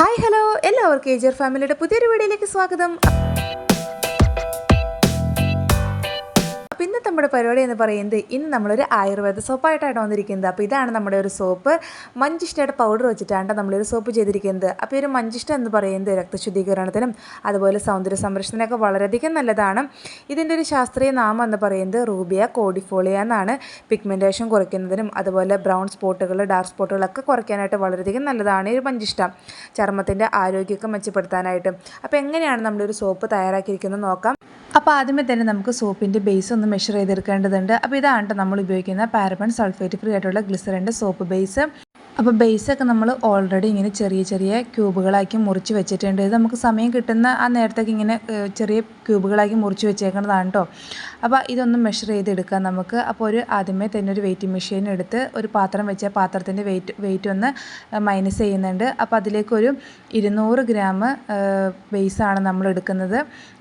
Hi hello എല്ലാവർക്കും ഏജർ ഫാമിലിയുടെ പുതിയൊരു വീഡിയോയിലേക്ക് സ്വാഗതം. അപ്പോൾ ഇന്നത്തെ നമ്മുടെ പരിപാടി എന്ന് പറയുന്നത് ഇന്ന് നമ്മളൊരു ആയുർവേദ സോപ്പായിട്ടാണ് വന്നിരിക്കുന്നത്. അപ്പോൾ ഇതാണ് നമ്മുടെ ഒരു സോപ്പ്. മഞ്ചിഷ്ടയുടെ പൗഡർ വെച്ചിട്ടാണ് നമ്മളൊരു സോപ്പ് ചെയ്തിരിക്കുന്നത്. അപ്പോൾ ഈ ഒരു മഞ്ചിഷ്ട എന്ന് പറയുന്നത് രക്തശുദ്ധീകരണത്തിനും അതുപോലെ സൗന്ദര്യ സംരക്ഷണത്തിനൊക്കെ വളരെയധികം നല്ലതാണ്. ഇതിന്റെ ഒരു ശാസ്ത്രീയ നാമം എന്ന് പറയുന്നത് റൂബിയ കോഡിഫോളിയ എന്നാണ്. പിഗ്മെന്റേഷൻ കുറയ്ക്കുന്നതിനും അതുപോലെ ബ്രൗൺ സ്പോട്ടുകൾ ഡാർക്ക് സ്പോട്ടുകളൊക്കെ കുറയ്ക്കാനായിട്ട് വളരെയധികം നല്ലതാണ് ഈ ഒരു മഞ്ചിഷ്ട. ചർമ്മത്തിന്റെ ആരോഗ്യമൊക്കെ മെച്ചപ്പെടുത്താനായിട്ട്. അപ്പോൾ എങ്ങനെയാണ് നമ്മളൊരു സോപ്പ് തയ്യാറാക്കിയിരിക്കുന്നത് നോക്കാം. അപ്പോൾ ആദ്യമേ തന്നെ നമുക്ക് സോപ്പിന്റെ ബേസ് ഒന്ന് മെഷർ ചെയ്തെടുക്കേണ്ടതുണ്ട്. അപ്പോൾ ഇതാണ് നമ്മൾ ഉപയോഗിക്കുന്ന പാരബൺ സൾഫേറ്റ് ഫ്രീ ആയിട്ടുള്ള ഗ്ലിസറിന്റെ സോപ്പ് ബേസ് അപ്പോൾ ബേസൊക്കെ നമ്മൾ ഓൾറെഡി ഇങ്ങനെ ചെറിയ ചെറിയ ക്യൂബുകളാക്കി മുറിച്ച് വെച്ചിട്ടുണ്ട്. ഇത് നമുക്ക് സമയം കിട്ടുന്ന ആ നേരത്തേക്ക് ഇങ്ങനെ ചെറിയ ക്യൂബുകളാക്കി മുറിച്ച് വെച്ചേക്കുന്നതാണ് കേട്ടോ അപ്പോൾ ഇതൊന്ന് മെഷർ ചെയ്തെടുക്കാം നമുക്ക്. അപ്പോൾ ഒരു ആദ്യമേ തന്നെ ഒരു വെയിറ്റിംഗ് മെഷീൻ എടുത്ത് ഒരു പാത്രം വെച്ച പാത്രത്തിന്റെ വെയിറ്റ് വെയിറ്റ് ഒന്ന് മൈനസ് ചെയ്യുന്നുണ്ട്. അപ്പോൾ അതിലേക്കൊരു ഇരുന്നൂറ് ഗ്രാം ബേസാണ് നമ്മൾ എടുക്കുന്നത്.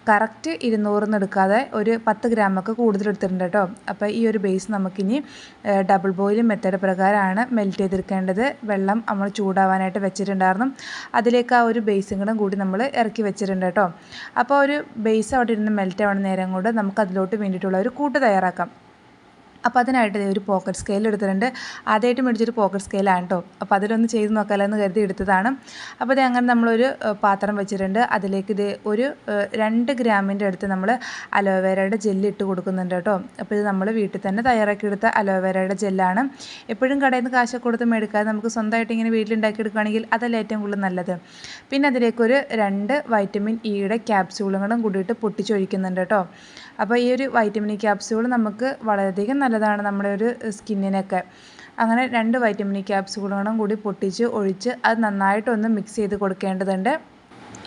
കറക്റ്റ് ഇരുന്നൂറിന്ന് എടുക്കാതെ ഒരു പത്ത് ഗ്രാമൊക്കെ കൂടുതൽ എടുത്തിട്ടുണ്ട് കേട്ടോ അപ്പോൾ ഈ ഒരു ബേസ് നമുക്കിനി ഡബിൾ ബോയിൽ മെത്തേഡ് പ്രകാരമാണ് മെൽറ്റ് ചെയ്തെടുക്കേണ്ടത്. വെള്ളം നമ്മൾ ചൂടാവാനായിട്ട് വെച്ചിട്ടുണ്ടായിരുന്നു. അതിലേക്ക് ആ ഒരു ബേസും കൂടെ കൂടി നമ്മൾ ഇറക്കി വെച്ചിട്ടുണ്ട് കേട്ടോ. അപ്പോൾ ഒരു ബേസ് അവിടെ ഇരുന്ന് മെൽറ്റ് ആവുന്ന നേരം കൊണ്ട് നമുക്ക് അതിലോട്ട് വേണ്ടിയിട്ടുള്ള ഒരു കൂട്ട് തയ്യാറാക്കാം. അപ്പോൾ അതിനായിട്ട് ഒരു പോക്കറ്റ് സ്കെയിൽ എടുത്തിട്ടുണ്ട്. ആദ്യമായിട്ട് മേടിച്ചൊരു പോക്കറ്റ് സ്കെയിലാണ് കേട്ടോ അപ്പോൾ അതിലൊന്ന് ചെയ്ത് നോക്കാമല്ലോ എന്ന് കരുതി എടുത്തതാണ്. അപ്പോൾ ഇത് അങ്ങനെ നമ്മളൊരു പാത്രം വെച്ചിട്ടുണ്ട്. അതിലേക്ക് ഇത് ഒരു രണ്ട് ഗ്രാമിന്റെ അടുത്ത് നമ്മൾ അലോവേരയുടെ ജെല്ല് ഇട്ട് കൊടുക്കുന്നുണ്ട് കേട്ടോ അപ്പോൾ ഇത് നമ്മൾ വീട്ടിൽ തന്നെ തയ്യാറാക്കി എടുത്ത അലോവേരയുടെ ജെല്ലാണ് എപ്പോഴും കടയിൽ നിന്ന് കാശൊക്കെ കൊടുത്ത് മേടിക്കാതെ നമുക്ക് സ്വന്തമായിട്ട് ഇങ്ങനെ വീട്ടിലുണ്ടാക്കി എടുക്കുകയാണെങ്കിൽ അതല്ല ഏറ്റവും കൂടുതൽ നല്ലത്. പിന്നെ അതിലേക്കൊരു രണ്ട് വൈറ്റമിൻ ഇയുടെ ക്യാപ്സ്യൂളുകളും കൂടിയിട്ട് പൊട്ടിച്ചൊഴിക്കുന്നുണ്ട് കേട്ടോ അപ്പോൾ ഈ ഒരു വൈറ്റമിൻ ഇ ക്യാപ്സ്യൂൾ നമുക്ക് വളരെയധികം നല്ലതാണ് നമ്മുടെ ഒരു സ്കിന്നിനൊക്കെ അങ്ങനെ രണ്ട് വൈറ്റമിൻ ഇ ക്യാപ്സ്യൂളുകളും കൂടി പൊട്ടിച്ച് ഒഴിച്ച് അത് നന്നായിട്ടൊന്ന് മിക്സ് ചെയ്ത് കൊടുക്കേണ്ടതുണ്ട്.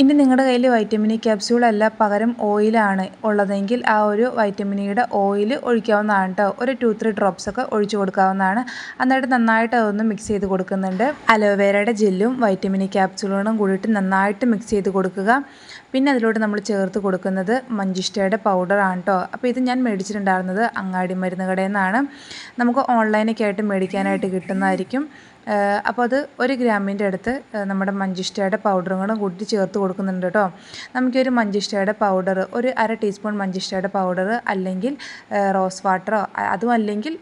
ഇനി നിങ്ങളുടെ കയ്യിൽ വൈറ്റമിൻ ഇ ക്യാപ്സ്യൂൾ അല്ല പകരം ഓയിലാണ് ഉള്ളതെങ്കിൽ ആ ഒരു വൈറ്റമിനിയുടെ ഓയിൽ ഒഴിക്കാവുന്നതാണ് കേട്ടോ ഒരു ടു ത്രീ ഡ്രോപ്സ് ഒക്കെ ഒഴിച്ചു കൊടുക്കാവുന്നതാണ്. എന്നിട്ട് നന്നായിട്ട് അതൊന്ന് മിക്സ് ചെയ്ത് കൊടുക്കുന്നുണ്ട്. അലോവേരയുടെ ജെല്ലും വൈറ്റമിൻ ഇ ക്യാപ്സ്യൂളുകളും കൂടിയിട്ട് നന്നായിട്ട് മിക്സ് ചെയ്ത് കൊടുക്കുക. പിന്നെ അതിലോട്ട് നമ്മൾ ചേർത്ത് കൊടുക്കുന്നത് മഞ്ചിഷ്ടയുടെ പൗഡറാണ് കേട്ടോ അപ്പോൾ ഇത് ഞാൻ മേടിച്ചിട്ടുണ്ടായിരുന്നത് അങ്ങാടി മരുന്ന് കടയിൽ നിന്നാണ്. നമുക്ക് ഓൺലൈനൊക്കെ ആയിട്ട് മേടിക്കാനായിട്ട് കിട്ടുന്നതായിരിക്കും. അപ്പോൾ അത് ഒരു ഗ്രാമിന്റെ അടുത്ത് നമ്മുടെ മഞ്ചിഷ്ടയുടെ പൗഡറും കൂടെ കൂട്ടി ചേർത്ത് കൊടുക്കുന്നുണ്ട് കേട്ടോ. നമുക്കൊരു മഞ്ചിഷ്ടയുടെ പൗഡർ ഒരു അര ടീസ്പൂൺ മഞ്ചിഷ്ടയുടെ പൗഡർ അല്ലെങ്കിൽ റോസ് വാട്ടറോ അതും അല്ലെങ്കിൽ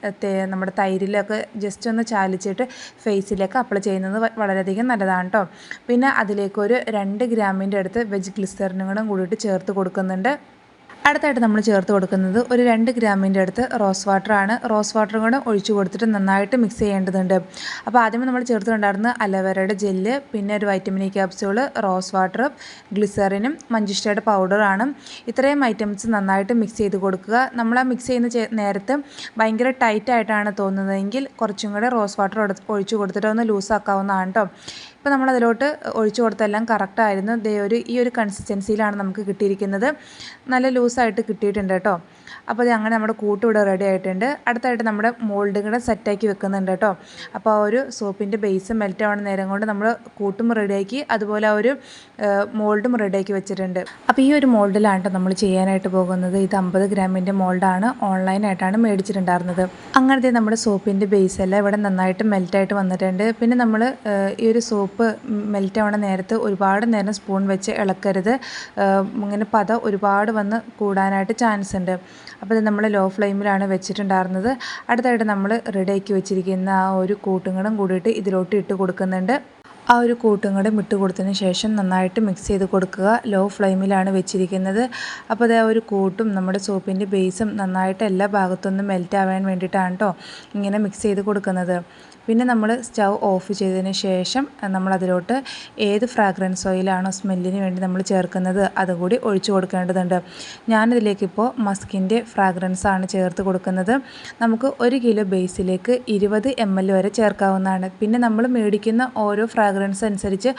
നമ്മുടെ തൈരിലൊക്കെ ജസ്റ്റ് ഒന്ന് ചാലിച്ചിട്ട് ഫേസിലേക്ക് അപ്ലൈ ചെയ്യുന്നത് വളരെയധികം നല്ലതാണ് കേട്ടോ. പിന്നെ അതിലേക്കൊരു രണ്ട് ഗ്രാമിന്റെ അടുത്ത് വെജ് ഗ്ലിസറിനും കൂടെ കൂടിയിട്ട് ചേർത്ത് കൊടുക്കുന്നുണ്ട്. അടുത്തായിട്ട് നമ്മൾ ചേർത്ത് കൊടുക്കുന്നത് ഒരു രണ്ട് ഗ്രാമിന്റെ അടുത്ത് റോസ് വാട്ടറാണ്. റോസ് വാട്ടറും കൂടെ ഒഴിച്ചു കൊടുത്തിട്ട് നന്നായിട്ട് മിക്സ് ചെയ്യേണ്ടതുണ്ട്. അപ്പോൾ ആദ്യമേ നമ്മൾ ചേർത്തിട്ടുണ്ടായിരുന്ന അലവേരയുടെ ജെല്ല് പിന്നെ ഒരു vitamin E capsule rose water ഗ്ലിസറിനും മഞ്ചിഷ്ടയുടെ പൗഡറാണ് ഇത്രയും ഐറ്റംസ് നന്നായിട്ട് മിക്സ് ചെയ്ത് കൊടുക്കുക. നമ്മൾ ആ മിക്സ് ചെയ്യുന്ന നേരത്ത് ഭയങ്കര ടൈറ്റായിട്ടാണ് തോന്നുന്നതെങ്കിൽ കുറച്ചും കൂടെ റോസ് വാട്ടർ ഒഴിച്ചു കൊടുത്തിട്ട് ഒന്ന് ലൂസാക്കാവുന്നതാണ് കേട്ടോ ഇപ്പോൾ നമ്മൾ അതിലോട്ട് ഒഴിച്ചു കൊടുത്തെല്ലാം കറക്റ്റായിരുന്നു ദേ ഒരു ഈ ഒരു കൺസിസ്റ്റൻസിയിലാണ് നമുക്ക് കിട്ടിയിരിക്കുന്നത്. നല്ല ലൂസായിട്ട് കിട്ടിയിട്ടുണ്ട് കേട്ടോ. അപ്പോൾ ഇത് അങ്ങനെ നമ്മുടെ കൂട്ട് ഇവിടെ റെഡി ആയിട്ടുണ്ട്. അടുത്തായിട്ട് നമ്മുടെ മോൾഡും കൂടെ സെറ്റാക്കി വെക്കുന്നുണ്ട് കേട്ടോ. അപ്പോൾ ആ ഒരു സോപ്പിന്റെ ബേസ് മെൽറ്റ് ആവുന്ന നേരം കൊണ്ട് നമ്മൾ കൂട്ടും റെഡിയാക്കി അതുപോലെ ആ ഒരു മോൾഡും റെഡിയാക്കി വെച്ചിട്ടുണ്ട്. അപ്പോൾ ഈ ഒരു മോൾഡിലാണ് കേട്ടോ നമ്മൾ ചെയ്യാനായിട്ട് പോകുന്നത്. ഇത് അമ്പത് ഗ്രാമിന്റെ മോൾഡാണ് ഓൺലൈനായിട്ടാണ് മേടിച്ചിട്ടുണ്ടായിരുന്നത്. അങ്ങനത്തെ നമ്മുടെ സോപ്പിന്റെ ബേസ് എല്ലാം ഇവിടെ നന്നായിട്ട് മെൽറ്റായിട്ട് വന്നിട്ടുണ്ട്. പിന്നെ നമ്മൾ ഈ ഒരു സോപ്പ് മെൽറ്റ് ആവണ നേരത്ത് ഒരുപാട് നേരം സ്പൂൺ വെച്ച് ഇളക്കരുത്. ഇങ്ങനെ പത ഒരുപാട് വന്ന് കൂടാനായിട്ട് ചാൻസ് ഉണ്ട്. അപ്പോൾ ഇത് നമ്മൾ ലോ ഫ്ലെയിമിലാണ് വെച്ചിട്ടുണ്ടായിരുന്നത്. അടുത്തായിട്ട് നമ്മൾ റെഡിയാക്കി വെച്ചിരിക്കുന്ന ആ ഒരു കൂട്ടുകളും കൂടിയിട്ട് ഇതിലോട്ട് ഇട്ട് കൊടുക്കുന്നുണ്ട്. ആ ഒരു കൂട്ടും കൂടെ ഇട്ട് കൊടുത്തതിന് ശേഷം നന്നായിട്ട് മിക്സ് ചെയ്ത് കൊടുക്കുക. ലോ ഫ്ലെയിമിലാണ് വെച്ചിരിക്കുന്നത്. അപ്പോൾ അത് ആ ഒരു കൂട്ടും നമ്മുടെ സോപ്പിന്റെ ബേസും നന്നായിട്ട് എല്ലാ ഭാഗത്തുനിന്നും മെൽറ്റ് ആവാൻ വേണ്ടിയിട്ടാണ് കേട്ടോ ഇങ്ങനെ മിക്സ് ചെയ്ത് കൊടുക്കുന്നത്. പിന്നെ നമ്മൾ സ്റ്റൗ ഓഫ് ചെയ്തതിന് ശേഷം നമ്മൾ അതിലോട്ട് ഏത് ഫ്രാഗ്രൻസ് ഓയിലാണോ സ്മെല്ലിന് വേണ്ടി നമ്മൾ ചേർക്കുന്നത് അതുകൂടി ഒഴിച്ചു കൊടുക്കേണ്ടതുണ്ട്. ഞാനിതിലേക്കിപ്പോൾ മസ്കിന്റെ ഫ്രാഗ്രൻസ് ആണ് ചേർത്ത് കൊടുക്കുന്നത്. നമുക്ക് ഒരു കിലോ ബേസിലേക്ക് ഇരുപത് എം എൽ വരെ ചേർക്കാവുന്നതാണ്. പിന്നെ നമ്മൾ മേടിക്കുന്ന ഓരോ ഫ്രാഗ്രൻസ് അനുസരിച്ച്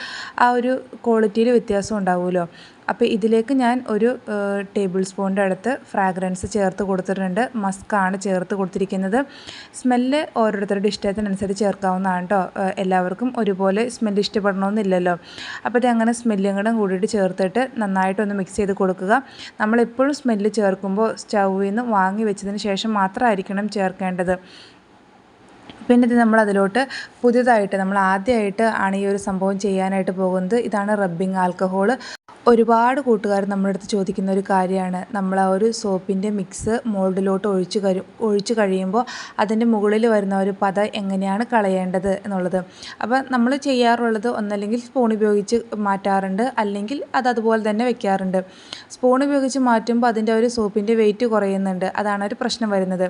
ആ ഒരു ക്വാളിറ്റിയിൽ വ്യത്യാസം ഉണ്ടാവുമല്ലോ. അപ്പോൾ ഇതിലേക്ക് ഞാൻ ഒരു ടേബിൾ സ്പൂണിന്റെ അടുത്ത് ഫ്രാഗ്രൻസ് ചേർത്ത് കൊടുത്തിട്ടുണ്ട്. മസ്കാണ് ചേർത്ത് കൊടുത്തിരിക്കുന്നത്. സ്മെല്ല് ഓരോരുത്തരുടെ ഇഷ്ടത്തിനനുസരിച്ച് ചേർക്കാവുന്നതാണ് കേട്ടോ എല്ലാവർക്കും ഒരുപോലെ സ്മെല്ല് ഇഷ്ടപ്പെടണമെന്നില്ലല്ലോ. അപ്പോൾ ഇത് അങ്ങനെ സ്മെല്ലും കൂടെ കൂടിയിട്ട് ചേർത്തിട്ട് നന്നായിട്ടൊന്ന് മിക്സ് ചെയ്ത് കൊടുക്കുക. നമ്മളെപ്പോഴും സ്മെല്ല് ചേർക്കുമ്പോൾ സ്റ്റൗവിൽ നിന്ന് വാങ്ങി വെച്ചതിന് ശേഷം മാത്രമായിരിക്കണം ചേർക്കേണ്ടത്. പിന്നെ ഇത് നമ്മൾ അതിലോട്ട് പുതിയതായിട്ട് നമ്മൾ ആദ്യമായിട്ട് ആണ് ഈ ഒരു സംഭവം ചെയ്യാനായിട്ട് പോകുന്നത്. ഇതാണ് റബ്ബിംഗ് ആൽക്കഹോൾ ഒരുപാട് കൂട്ടുകാർ നമ്മുടെ അടുത്ത് ചോദിക്കുന്ന ഒരു കാര്യമാണ്. നമ്മൾ ആ ഒരു സോപ്പിന്റെ മിക്സ് മോൾഡിലോട്ട് ഒഴിച്ച് കഴി ഒഴിച്ച് കഴിയുമ്പോൾ അതിന്റെ മുകളിൽ വരുന്ന ഒരു പത എങ്ങനെയാണ് കളയേണ്ടത് എന്നുള്ളത്. അപ്പോൾ നമ്മൾ ചെയ്യാറുള്ളത് ഒന്നല്ലെങ്കിൽ സ്പൂൺ ഉപയോഗിച്ച് മാറ്റാറുണ്ട്. അല്ലെങ്കിൽ അത് അതുപോലെ തന്നെ വെക്കാറുണ്ട്. സ്പൂൺ ഉപയോഗിച്ച് മാറ്റുമ്പോൾ അതിന്റെ ഒരു സോപ്പിന്റെ വെയിറ്റ് കുറയുന്നുണ്ട്. അതാണ് ഒരു പ്രശ്നം വരുന്നത്.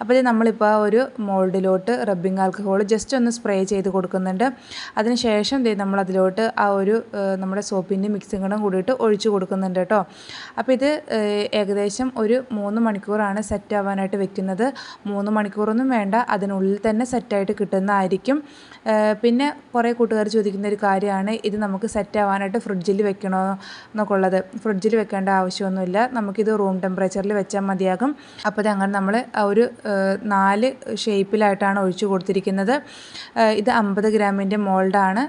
അപ്പോൾ നമ്മളിപ്പോൾ ഒരു മോൾഡിലോട്ട് റബ്ബിംഗ് ആൽക്കഹോൾ ജസ്റ്റ് ഒന്ന് സ്പ്രേ ചെയ്ത് കൊടുക്കുന്നുണ്ട്. അതിന് ശേഷം ദേ നമ്മൾ അതിലോട്ട് ആ ഒരു നമ്മുടെ സോപ്പിന്റെ മിക്സും കൂടിയിട്ട് ഒഴിച്ചു കൊടുക്കുന്നുണ്ട് കേട്ടോ. അപ്പോൾ ഇത് ഏകദേശം ഒരു മൂന്ന് മണിക്കൂറാണ് സെറ്റ് ആവാനായിട്ട് വെക്കുന്നത്. മൂന്ന് മണിക്കൂറൊന്നും വേണ്ട അതിനുള്ളിൽ തന്നെ സെറ്റായിട്ട് കിട്ടുന്നതായിരിക്കും. പിന്നെ കുറേ കൂട്ടുകാർ ചോദിക്കുന്ന ഒരു കാര്യമാണ് ഇത് നമുക്ക് സെറ്റ് ആവാനായിട്ട് ഫ്രിഡ്ജിൽ വെക്കണോ എന്നൊക്കെ ഉള്ളത്. ഫ്രിഡ്ജിൽ വെക്കേണ്ട ആവശ്യമൊന്നുമില്ല നമുക്കിത് റൂം ടെമ്പറേച്ചറിൽ വെച്ചാൽ മതിയാകും. അപ്പോൾ ഇത് അങ്ങനെ നമ്മൾ ഒരു നാല് ഷേപ്പിലായിട്ടാണ് ഒഴിച്ചു കൊടുത്തിരിക്കുന്നത്. ഇത് അമ്പത് ഗ്രാമിന്റെ മോൾഡാണ്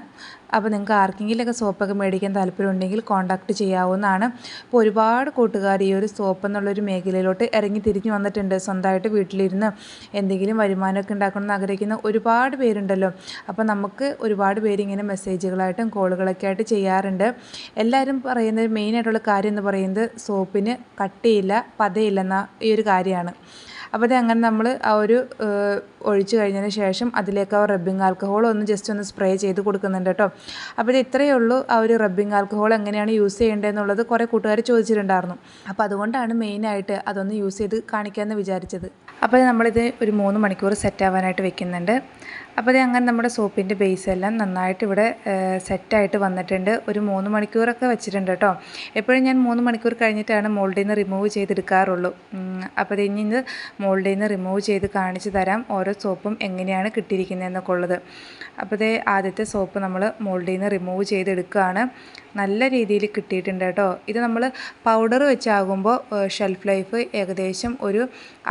അപ്പോൾ നിങ്ങൾക്ക് ആർക്കെങ്കിലുമൊക്കെ സോപ്പൊക്കെ മേടിക്കാൻ താല്പര്യമുണ്ടെങ്കിൽ കോൺടാക്റ്റ് ചെയ്യാവുന്നതാണ്. അപ്പോൾ ഒരുപാട് കൂട്ടുകാർ ഈ ഒരു സോപ്പ് എന്നുള്ളൊരു മേഖലയിലോട്ട് ഇറങ്ങി തിരിഞ്ഞു വന്നിട്ടുണ്ട്. സ്വന്തമായിട്ട് വീട്ടിലിരുന്ന് എന്തെങ്കിലും വരുമാനമൊക്കെ ഉണ്ടാക്കണമെന്ന് ആഗ്രഹിക്കുന്ന ഒരുപാട് പേരുണ്ടല്ലോ. അപ്പോൾ നമുക്ക് ഒരുപാട് പേരിങ്ങനെ മെസ്സേജുകളായിട്ടും കോളുകളൊക്കെ ആയിട്ട് ചെയ്യാറുണ്ട്. എല്ലാവരും പറയുന്നത് മെയിനായിട്ടുള്ള കാര്യം എന്ന് പറയുന്നത് സോപ്പിന് കട്ടിയില്ല പതയില്ലെന്ന ഈ ഒരു കാര്യമാണ്. അപ്പോൾ ഇത് അങ്ങനെ നമ്മൾ ആ ഒരു ഒഴിച്ചു കഴിഞ്ഞതിന് ശേഷം അതിലേക്ക് ആ റബ്ബിംഗ് ആൽക്കഹോൾ ഒന്ന് ജസ്റ്റ് ഒന്ന് സ്പ്രേ ചെയ്ത് കൊടുക്കുന്നുണ്ട് കേട്ടോ അപ്പോൾ ഇത് ഇത്രയേ ഉള്ളൂ ആ ഒരു റബ്ബിംഗ് ആൽക്കഹോൾ എങ്ങനെയാണ് യൂസ് ചെയ്യേണ്ടതെന്നുള്ളത് കുറേ കൂട്ടുകാർ ചോദിച്ചിട്ടുണ്ടായിരുന്നു. അപ്പോൾ അതുകൊണ്ടാണ് മെയിനായിട്ട് അതൊന്ന് യൂസ് ചെയ്ത് കാണിക്കാമെന്ന് വിചാരിച്ചത്. അപ്പോൾ നമ്മളിത് ഒരു മൂന്ന് മണിക്കൂർ സെറ്റ് ആവാനായിട്ട് വെക്കുന്നുണ്ട്. അപ്പോൾ ഇത് അങ്ങനെ നമ്മുടെ സോപ്പിന്റെ ബേസ് എല്ലാം നന്നായിട്ട് ഇവിടെ സെറ്റായിട്ട് വന്നിട്ടുണ്ട്. ഒരു മൂന്ന് മണിക്കൂറൊക്കെ വെച്ചിട്ടുണ്ട് കേട്ടോ എപ്പോഴും ഞാൻ മൂന്ന് മണിക്കൂർ കഴിഞ്ഞിട്ടാണ് മോൾഡിൽ നിന്ന് റിമൂവ് ചെയ്തെടുക്കാറുള്ളൂ. അപ്പോൾ അത് ഇനി മോൾഡിൽ നിന്ന് റിമൂവ് ചെയ്ത് കാണിച്ചു തരാം ഓരോ സോപ്പും എങ്ങനെയാണ് കിട്ടിയിരിക്കുന്നതെന്നൊക്കെ ഉള്ളത്. അപ്പോൾ ഇതേ ആദ്യത്തെ സോപ്പ് നമ്മൾ മോൾഡിൽ നിന്ന് റിമൂവ് ചെയ്തെടുക്കുകയാണ്. നല്ല രീതിയിൽ കിട്ടിയിട്ടുണ്ട് കേട്ടോ. ഇത് നമ്മൾ പൗഡർ വെച്ചാകുമ്പോൾ ഷെൽഫ് ലൈഫ് ഏകദേശം ഒരു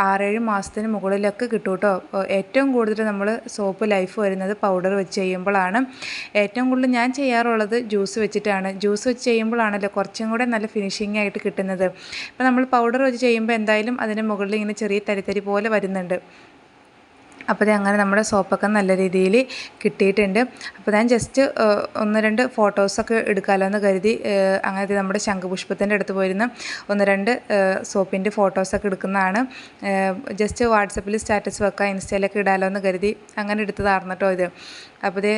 ആറേഴ് മാസത്തിന് മുകളിലൊക്കെ കിട്ടും കേട്ടോ. ഏറ്റവും കൂടുതൽ നമ്മൾ സോപ്പ് ലൈഫ് വരുന്നത് പൗഡർ വെച്ച് ചെയ്യുമ്പോഴാണ്. ഏറ്റവും കൂടുതൽ ഞാൻ ചെയ്യാറുള്ളത് ജ്യൂസ് വെച്ചിട്ടാണ്. ജ്യൂസ് വെച്ച് ചെയ്യുമ്പോഴാണല്ലോ കുറച്ചും കൂടെ നല്ല ഫിനിഷിംഗ് ആയിട്ട് കിട്ടുന്നത്. ഇപ്പോൾ നമ്മൾ പൗഡർ വെച്ച് ചെയ്യുമ്പോൾ എന്തായാലും അതിന് മുകളിൽ ഇങ്ങനെ ചെറിയ തരിതരി പോലെ വരുന്നുണ്ട്. അപ്പോൾ അങ്ങനെ നമ്മുടെ സോപ്പൊക്കെ നല്ല രീതിയിൽ കിട്ടിയിട്ടുണ്ട്. അപ്പോൾ ഞാൻ ജസ്റ്റ് ഒന്ന് രണ്ട് ഫോട്ടോസൊക്കെ എടുക്കാമല്ലോ എന്ന് കരുതി അങ്ങനത്തെ അങ്ങനെ നമ്മുടെ ശംഖുപുഷ്പത്തിന്റെ അടുത്ത് പോയിരുന്ന ഒന്ന് രണ്ട് സോപ്പിന്റെ ഫോട്ടോസൊക്കെ എടുക്കുന്നതാണ്. ജസ്റ്റ് വാട്സപ്പിൽ സ്റ്റാറ്റസ് വെക്കാം ഇൻസ്റ്റയിലൊക്കെ ഇടാമല്ലോ എന്ന് കരുതി അങ്ങനെ എടുത്തതാർന്നിട്ടോ ഇത്. അപ്പോൾ ഇത്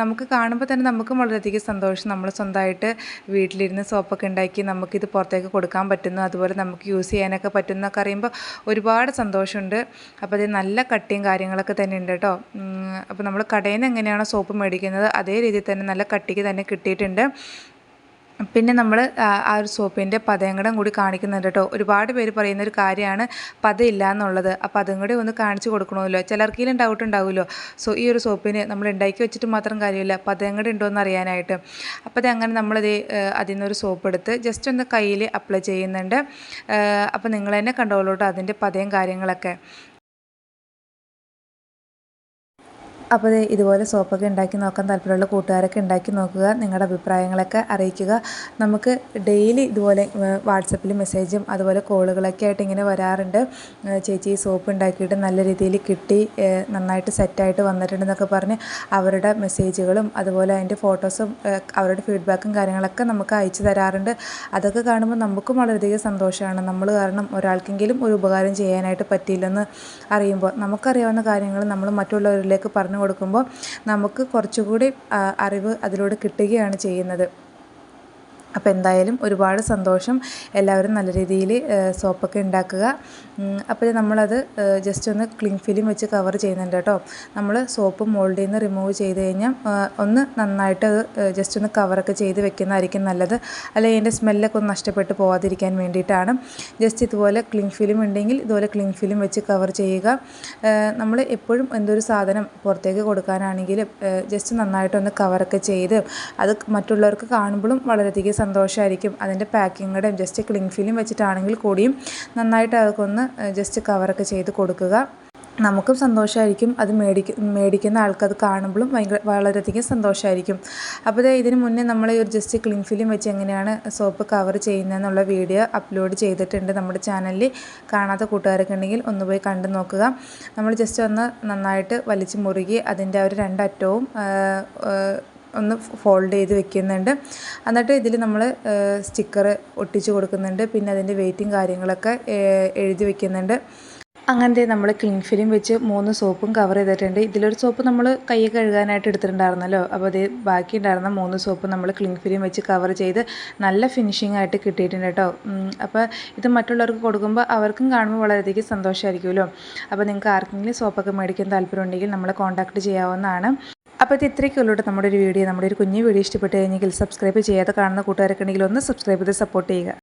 നമുക്ക് കാണുമ്പോൾ തന്നെ നമുക്കും വളരെയധികം സന്തോഷം. നമ്മൾ സ്വന്തമായിട്ട് വീട്ടിലിരുന്ന് സോപ്പൊക്കെ ഉണ്ടാക്കി നമുക്കിത് പുറത്തേക്ക് കൊടുക്കാൻ പറ്റുന്നു. അതുപോലെ നമുക്ക് യൂസ് ചെയ്യാനൊക്കെ പറ്റുന്നൊക്കെ അറിയുമ്പോൾ ഒരുപാട് സന്തോഷമുണ്ട്. അപ്പോൾ ഇത് നല്ല കട്ടിയും കാര്യങ്ങളൊക്കെ തന്നെ ഉണ്ട് കേട്ടോ. അപ്പോൾ നമ്മൾ കടയിൽ നിന്ന് എങ്ങനെയാണോ സോപ്പ് മേടിക്കുന്നത് അതേ രീതിയിൽ തന്നെ നല്ല കട്ടിക്ക് തന്നെ കിട്ടിയിട്ടുണ്ട്. പിന്നെ നമ്മൾ ആ ഒരു സോപ്പിന്റെ പതയങ്കടം കൂടി കാണിക്കുന്നുണ്ട് കേട്ടോ. ഒരുപാട് പേര് പറയുന്ന ഒരു കാര്യമാണ് പതയില്ല എന്നുള്ളത് അപ്പോൾ അതും കൂടി ഒന്ന് കാണിച്ചു കൊടുക്കണമല്ലോ. ചിലർക്കെങ്കിലും ഡൗട്ട് ഉണ്ടാവുമല്ലോ. സോ ഈ ഒരു സോപ്പിന് നമ്മൾ ഉണ്ടാക്കി വെച്ചിട്ട് മാത്രം കാര്യമില്ല. പതയങ്കട ഉണ്ടോ എന്ന് അറിയാനായിട്ട്. അപ്പോൾ അത് അങ്ങനെ നമ്മളിത് അതിൽ നിന്നൊരു സോപ്പ് എടുത്ത് ജസ്റ്റ് ഒന്ന് കയ്യിൽ അപ്ലൈ ചെയ്യുന്നുണ്ട്. അപ്പോൾ നിങ്ങൾ തന്നെ കണ്ടോളൂ കേട്ടോ അതിന്റെ പതയും കാര്യങ്ങളൊക്കെ. അപ്പോൾ ഇതുപോലെ സോപ്പൊക്കെ ഉണ്ടാക്കി നോക്കാൻ താല്പര്യമുള്ള കൂട്ടുകാരൊക്കെ ഉണ്ടാക്കി നോക്കുക നിങ്ങളുടെ അഭിപ്രായങ്ങളൊക്കെ അറിയിക്കുക. നമുക്ക് ഡെയിലി ഇതുപോലെ വാട്സപ്പിൽ മെസ്സേജും അതുപോലെ കോളുകളൊക്കെ ആയിട്ട് ഇങ്ങനെ വരാറുണ്ട്. ചേച്ചി സോപ്പ് ഉണ്ടാക്കിയിട്ട് നല്ല രീതിയിൽ കിട്ടി നന്നായിട്ട് സെറ്റായിട്ട് വന്നിട്ടുണ്ടെന്നൊക്കെ പറഞ്ഞ് അവരുടെ മെസ്സേജുകളും അതുപോലെ അതിന്റെ ഫോട്ടോസും അവരുടെ ഫീഡ്ബാക്കും കാര്യങ്ങളൊക്കെ നമുക്ക് അയച്ചു തരാറുണ്ട്. അതൊക്കെ കാണുമ്പോൾ നമുക്കും വളരെയധികം സന്തോഷമാണ്. നമ്മൾ കാരണം ഒരാൾക്കെങ്കിലും ഒരു ഉപകാരം ചെയ്യാനായിട്ട് പറ്റിയില്ലെന്ന് അറിയുമ്പോൾ നമുക്കറിയാവുന്ന കാര്യങ്ങൾ നമ്മൾ മറ്റുള്ളവരിലേക്ക് പറഞ്ഞു കൊടുക്കുമ്പോൾ നമുക്ക് കുറച്ചുകൂടി അറിവ് അതിലൂടെ കിട്ടുകയാണ് ചെയ്യുന്നത്. അപ്പോൾ എന്തായാലും ഒരുപാട് സന്തോഷം. എല്ലാവരും നല്ല രീതിയിൽ സോപ്പൊക്കെ ഉണ്ടാക്കുക. അപ്പോൾ നമ്മളത് ജസ്റ്റ് ഒന്ന് ക്ലിങ് ഫിലിം വെച്ച് കവർ ചെയ്യുന്നുണ്ട് കേട്ടോ. നമ്മൾ സോപ്പ് മോൾഡിൽ നിന്ന് റിമൂവ് ചെയ്ത് കഴിഞ്ഞാൽ ഒന്ന് നന്നായിട്ട് അത് ജസ്റ്റ് ഒന്ന് കവറൊക്കെ ചെയ്ത് വെക്കുന്നതായിരിക്കും നല്ലത്. അല്ലെങ്കിൽ അതിന്റെ സ്മെല്ലൊക്കെ ഒന്ന് നഷ്ടപ്പെട്ട് പോകാതിരിക്കാൻ വേണ്ടിയിട്ടാണ്. ജസ്റ്റ് ഇതുപോലെ ക്ലിങ് ഫിലിം ഉണ്ടെങ്കിൽ ഇതുപോലെ ക്ലിങ് ഫിലിം വെച്ച് കവർ ചെയ്യുക. നമ്മൾ എപ്പോഴും എന്തൊരു സാധനം പുറത്തേക്ക് കൊടുക്കാനാണെങ്കിലും ജസ്റ്റ് നന്നായിട്ടൊന്ന് കവറൊക്കെ ചെയ്ത് അത് മറ്റുള്ളവർക്ക് കാണുമ്പോഴും വളരെയധികം സന്തോഷമായിരിക്കും അതിന്റെ പാക്കിങ്ങുടെയും ജസ്റ്റ് ക്ലിങ് ഫിലിം വെച്ചിട്ടാണെങ്കിൽ കൂടിയും നന്നായിട്ട് അതൊക്കെ ഒന്ന് ജസ്റ്റ് കവറൊക്കെ ചെയ്ത് കൊടുക്കുക. നമുക്കും സന്തോഷമായിരിക്കും അത് മേടിക്ക മേടിക്കുന്ന ആൾക്കത് കാണുമ്പോഴും ഭയങ്കര വളരെയധികം സന്തോഷമായിരിക്കും അപ്പോൾ ഇതിന് മുന്നേ നമ്മൾ ഈ ഒരു ജസ്റ്റ് ക്ലിൻ ഫിലിം വെച്ച് എങ്ങനെയാണ് സോപ്പ് കവർ ചെയ്യുന്നതെന്നുള്ള വീഡിയോ അപ്ലോഡ് ചെയ്തിട്ടുണ്ട് നമ്മുടെ ചാനലിൽ കാണാത്ത കൂട്ടുകാരൊക്കെ ഉണ്ടെങ്കിൽ ഒന്ന് പോയി കണ്ടു നോക്കുക. നമ്മൾ ജസ്റ്റ് ഒന്ന് നന്നായിട്ട് വലിച്ചു മുറുകി അതിന്റെ ആ ഒരു രണ്ടറ്റവും ഒന്ന് ഫോൾഡ് ചെയ്ത് വെക്കുന്നുണ്ട്. എന്നിട്ട് ഇതിൽ നമ്മൾ സ്റ്റിക്കർ ഒട്ടിച്ച് കൊടുക്കുന്നുണ്ട്. പിന്നെ അതിന്റെ വെയിറ്റും കാര്യങ്ങളൊക്കെ എഴുതി വെക്കുന്നുണ്ട്. അങ്ങനത്തെ നമ്മൾ ക്ലീൻ ഫിലിം വെച്ച് മൂന്ന് സോപ്പും കവർ ചെയ്തിട്ടുണ്ട്. ഇതിലൊരു സോപ്പ് നമ്മൾ കൈ കഴുകാനായിട്ട് എടുത്തിട്ടുണ്ടായിരുന്നല്ലോ. അപ്പോൾ അത് ബാക്കി ഉണ്ടായിരുന്ന മൂന്ന് സോപ്പ് നമ്മൾ ക്ലീൻ ഫിലിം വെച്ച് കവർ ചെയ്ത് നല്ല ഫിനിഷിംഗ് ആയിട്ട് കിട്ടിയിട്ടുണ്ട് കേട്ടോ. അപ്പോൾ ഇത് മറ്റുള്ളവർക്ക് കൊടുക്കുമ്പോൾ അവർക്കും കാണുമ്പോൾ വളരെയധികം സന്തോഷമായിരിക്കുമല്ലോ അപ്പോൾ നിങ്ങൾക്ക് ആർക്കെങ്കിലും സോപ്പൊക്കെ മേടിക്കാൻ താല്പര്യമുണ്ടെങ്കിൽ നമ്മളെ കോൺടാക്ട് ചെയ്യാവുന്നതാണ്. അപ്പോൾ ഇത് ഇത്രയൊക്കെ നമ്മുടെ ഒരു വീഡിയോ. നമ്മുടെ ഒരു കുഞ്ഞു വീഡിയോ ഇഷ്ടപ്പെട്ട് കഴിഞ്ഞെങ്കിൽ സബ്സ്ക്രൈബ് ചെയ്യാതെ കാണുന്ന കൂട്ടുകാരൊക്കെ ഉണ്ടെങ്കിൽ ഒന്ന് സബ്സ്ക്രൈബ് ചെയ്ത് സപ്പോർട്ട് ചെയ്യുക.